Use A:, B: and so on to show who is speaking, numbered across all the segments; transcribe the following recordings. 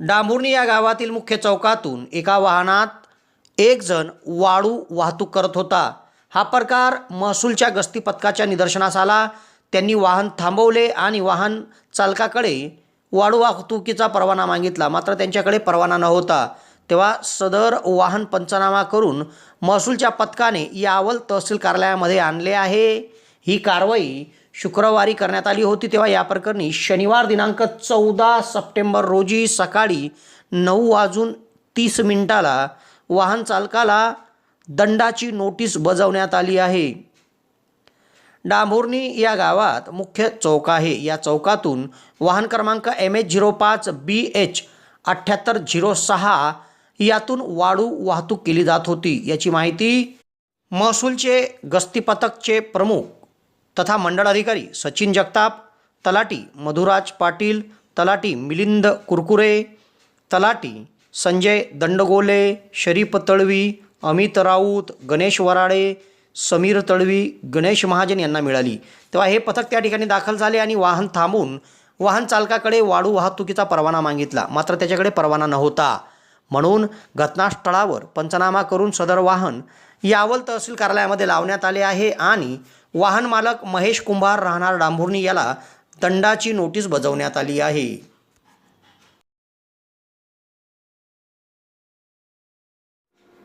A: डांबुर्णी या गावातील मुख्य चौकातून एका वाहनात एक जण वाळू वाहतूक करत होता. हा प्रकार महसूलच्या गस्ती पथकाच्या निदर्शनास आला. त्यांनी वाहन थांबवले आणि वाहन चालकाकडे वाळू वाहतुकीचा परवाना मागितला. मात्र त्यांच्याकडे परवाना नव्हता. तेव्हा सदर वाहन पंचनामा करून महसूलच्या पथकाने यावल तहसील कार्यालयामध्ये आणले आहे. ही कारवाई शुक्रवारी करण्यात आली होती तेव्हा या प्रकरणी शनिवार दिनांक चौदा सप्टेंबर रोजी सकाळी नऊ वाजून तीस मिनिटाला वाहन चालकाला दंडाची नोटीस बजावण्यात आली आहे. डांभोर्णी या गावात मुख्य चौक आहे. या चौकातून वाहन क्रमांक एम एच झिरो पाच बी एच अठ्ठ्याहत्तर झिरो सहा यातून वाळू वाहतूक केली जात होती. याची माहिती महसूलचे गस्ती पथकचे प्रमुख तथा मंडळ अधिकारी सचिन जगताप तलाटी मधुराज पाटील तलाटी मिलिंद कुरकुरे तलाटी संजय दंडगोले शरीफ तळवी अमित राऊत गणेश वराडे समीर तळवी गणेश महाजन यांना मिळाली. तेव्हा हे पथक त्या ठिकाणी दाखल झाले आणि वाहन थांबून वाहन चालकाकडे वाळू वाहतुकीचा परवाना मागितला. मात्र त्याच्याकडे परवाना नव्हता. म्हणून घटनास्थळावर पंचनामा करून सदर वाहन यावल तहसील कार्यालयामध्ये लावण्यात आले आहे आणि वाहन मालक महेश कुंभार राहणार डांभुर्णी याला दंडाची नोटीस बजावण्यात आली आहे.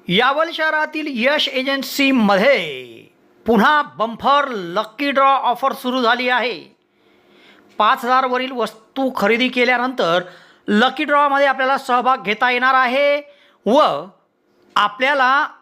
A: यावल शहरातील यश एजन्सीमध्ये पुन्हा बंफर लक्की ड्रॉ ऑफर सुरू झाली आहे. पाच हजारवरील वस्तू खरेदी केल्यानंतर लकी ड्रॉमध्ये आपल्याला सहभाग घेता येणार आहे व आपल्याला